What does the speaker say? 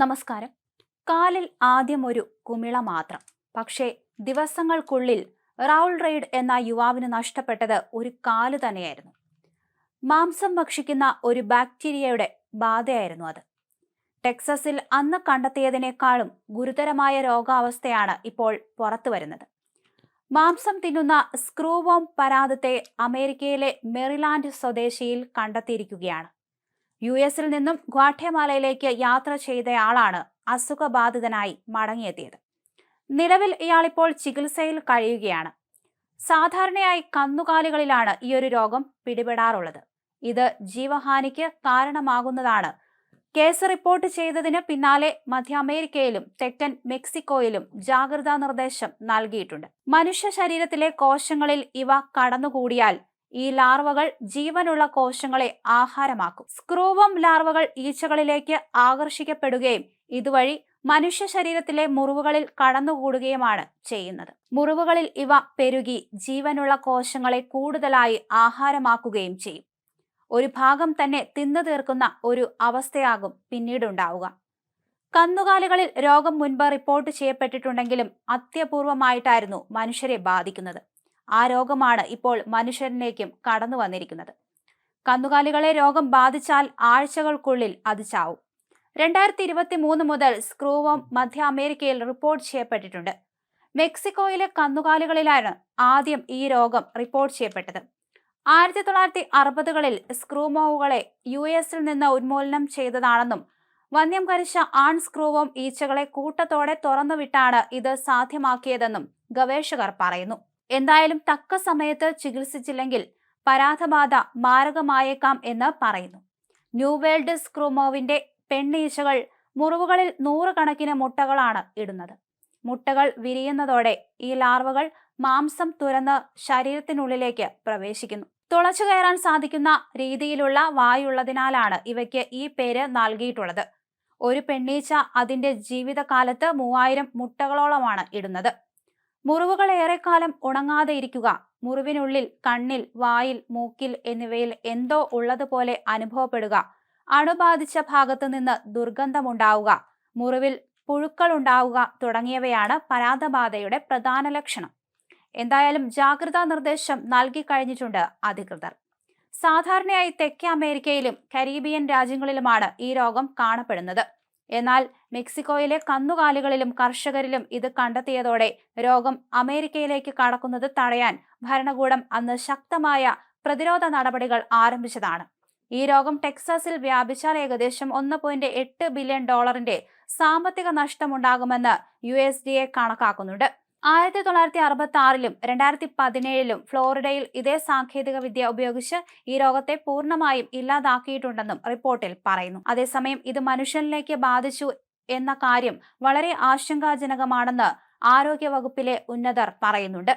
നമസ്കാരം. കാലിൽ ആദ്യം ഒരു കുമിള മാത്രം. പക്ഷേ ദിവസങ്ങൾക്കുള്ളിൽ റൗൾ റെയ്ഡ് എന്ന യുവാവിന് നഷ്ടപ്പെട്ടത് ഒരു കാൽ തന്നെയായിരുന്നു. മാംസം ഭക്ഷിക്കുന്ന ഒരു ബാക്ടീരിയയുടെ ബാധയായിരുന്നു അത്. ടെക്സസിൽ അന്ന് കണ്ടെത്തിയതിനേക്കാളും ഗുരുതരമായ രോഗാവസ്ഥയാണ് ഇപ്പോൾ പുറത്തു വരുന്നത്. മാംസം തിന്നുന്ന സ്ക്രൂവോം പരാതത്തെ അമേരിക്കയിലെ മെറിലാൻഡ് സ്വദേശിയിൽ കണ്ടെത്തിയിരിക്കുകയാണ്. യു എസിൽ നിന്നും ഗ്വാഠ്യമാലയിലേക്ക് യാത്ര ചെയ്തയാളാണ് അസുഖബാധിതനായി മടങ്ങിയെത്തിയത്. നിലവിൽ ഇയാളിപ്പോൾ ചികിത്സയിൽ കഴിയുകയാണ്. സാധാരണയായി കന്നുകാലികളിലാണ് ഈ ഒരു രോഗം പിടിപെടാറുള്ളത്. ഇത് ജീവഹാനിക്ക് കാരണമാകുന്നതാണ്. കേസ് റിപ്പോർട്ട് ചെയ്തതിന് പിന്നാലെ മധ്യ അമേരിക്കയിലും തെക്കൻ മെക്സിക്കോയിലും ജാഗ്രതാ നിർദ്ദേശം നൽകിയിട്ടുണ്ട്. മനുഷ്യ ശരീരത്തിലെ കോശങ്ങളിൽ ഇവ കടന്നുകൂടിയാൽ ഈ ലാർവകൾ ജീവനുള്ള കോശങ്ങളെ ആഹാരമാക്കും. സ്ക്രൂവം ലാർവകൾ ഈച്ചകളിലേക്ക് ആകർഷിക്കപ്പെടുകയും ഇതുവഴി മനുഷ്യ ശരീരത്തിലെ മുറിവുകളിൽ കടന്നുകൂടുകയുമാണ് ചെയ്യുന്നത്. മുറിവുകളിൽ ഇവ പെരുകി ജീവനുള്ള കോശങ്ങളെ കൂടുതലായി ആഹാരമാക്കുകയും ചെയ്യും. ഒരു ഭാഗം തന്നെ തിന്നു തീർക്കുന്ന ഒരു അവസ്ഥയാകും പിന്നീടുണ്ടാവുക. കന്നുകാലികളിൽ രോഗം മുൻപ് റിപ്പോർട്ട് ചെയ്യപ്പെട്ടിട്ടുണ്ടെങ്കിലും അത്യപൂർവമായിട്ടായിരുന്നു മനുഷ്യരെ ബാധിക്കുന്നത്. ആ രോഗമാണ് ഇപ്പോൾ മനുഷ്യരിലേക്കും കടന്നു വന്നിരിക്കുന്നത്. കന്നുകാലികളെ രോഗം ബാധിച്ചാൽ ആഴ്ചകൾക്കുള്ളിൽ അത് ചാവും. രണ്ടായിരത്തി ഇരുപത്തി മൂന്ന് മുതൽ സ്ക്രൂവം മധ്യ അമേരിക്കയിൽ റിപ്പോർട്ട് ചെയ്യപ്പെട്ടിട്ടുണ്ട്. മെക്സിക്കോയിലെ കന്നുകാലികളിലാണ് ആദ്യം ഈ രോഗം റിപ്പോർട്ട് ചെയ്യപ്പെട്ടത്. ആയിരത്തി തൊള്ളായിരത്തി അറുപതുകളിൽ സ്ക്രൂമോവുകളെ യു എസിൽ നിന്ന് ഉന്മൂലനം ചെയ്തതാണെന്നും വന്യം കരിച്ച ആൺ സ്ക്രൂവോം ഈച്ചകളെ കൂട്ടത്തോടെ തുറന്നുവിട്ടാണ് ഇത് സാധ്യമാക്കിയതെന്നും ഗവേഷകർ പറയുന്നു. എന്തായാലും തക്ക സമയത്ത് ചികിത്സിച്ചില്ലെങ്കിൽ പരാധബാധ മാരകമായേക്കാം എന്ന് പറയുന്നു. ന്യൂ വേൾഡ് സ്ക്രൂമോവിന്റെ പെണ്ണീശകൾ മുറിവുകളിൽ നൂറുകണക്കിന് മുട്ടകളാണ് ഇടുന്നത്. മുട്ടകൾ വിരിയുന്നതോടെ ഈ ലാർവകൾ മാംസം തുരന്ന് ശരീരത്തിനുള്ളിലേക്ക് പ്രവേശിക്കുന്നു. തുളച്ചു കയറാൻ സാധിക്കുന്ന രീതിയിലുള്ള വായുള്ളതിനാലാണ് ഇവയ്ക്ക് ഈ പേര് നൽകിയിട്ടുള്ളത്. ഒരു പെണ്ണീച്ച അതിന്റെ ജീവിതകാലത്ത് മൂവായിരം മുട്ടകളോളമാണ് ഇടുന്നത്. മുറിവുകൾ ഏറെക്കാലം ഉണങ്ങാതെ ഇരിക്കുക മുറിവിനുള്ളിൽ കണ്ണിൽ വായിൽ മൂക്കിൽ എന്നിവയിൽ എന്തോ ഉള്ളതുപോലെ അനുഭവപ്പെടുക. അണുബാധിച്ച ഭാഗത്തു നിന്ന് ദുർഗന്ധമുണ്ടാവുക. മുറിവിൽ പുഴുക്കൾ ഉണ്ടാവുക തുടങ്ങിയവയാണ് പരാതബാധയുടെ പ്രധാന ലക്ഷണം. എന്തായാലും ജാഗ്രതാ നിർദ്ദേശം നൽകി കഴിഞ്ഞിട്ടുണ്ട് അധികൃതർ. സാധാരണയായി തെക്കേ അമേരിക്കയിലും കരീബിയൻ രാജ്യങ്ങളിലുമാണ് ഈ രോഗം കാണപ്പെടുന്നത്. എന്നാൽ മെക്സിക്കോയിലെ കന്നുകാലികളിലും കർഷകരിലും ഇത് കണ്ടെത്തിയതോടെ രോഗം അമേരിക്കയിലേക്ക് കടക്കുന്നത് തടയാൻ ഭരണകൂടം അന്ന് ശക്തമായ പ്രതിരോധ നടപടികൾ ആരംഭിച്ചതാണ്. ഈ രോഗം ടെക്സാസിൽ വ്യാപിച്ചാൽ ഏകദേശം ഒന്ന് പോയിന്റ് എട്ട് ബില്യൺ ഡോളറിന്റെ സാമ്പത്തിക നഷ്ടമുണ്ടാകുമെന്ന് യു എസ് ഡി എ കണക്കാക്കുന്നുണ്ട്. ആയിരത്തി തൊള്ളായിരത്തി അറുപത്തി ആറിലും രണ്ടായിരത്തി പതിനേഴിലും ഫ്ലോറിഡയിൽ ഇതേ സാങ്കേതിക വിദ്യ ഉപയോഗിച്ച് ഈ രോഗത്തെ പൂർണമായും ഇല്ലാതാക്കിയിട്ടുണ്ടെന്നും റിപ്പോർട്ടിൽ പറയുന്നു. അതേസമയം ഇത് മനുഷ്യനിലേക്ക് ബാധിച്ചു എന്ന കാര്യം വളരെ ആശങ്കാജനകമാണെന്ന് ആരോഗ്യ വകുപ്പിലെ ഉന്നതർ പറയുന്നുണ്ട്.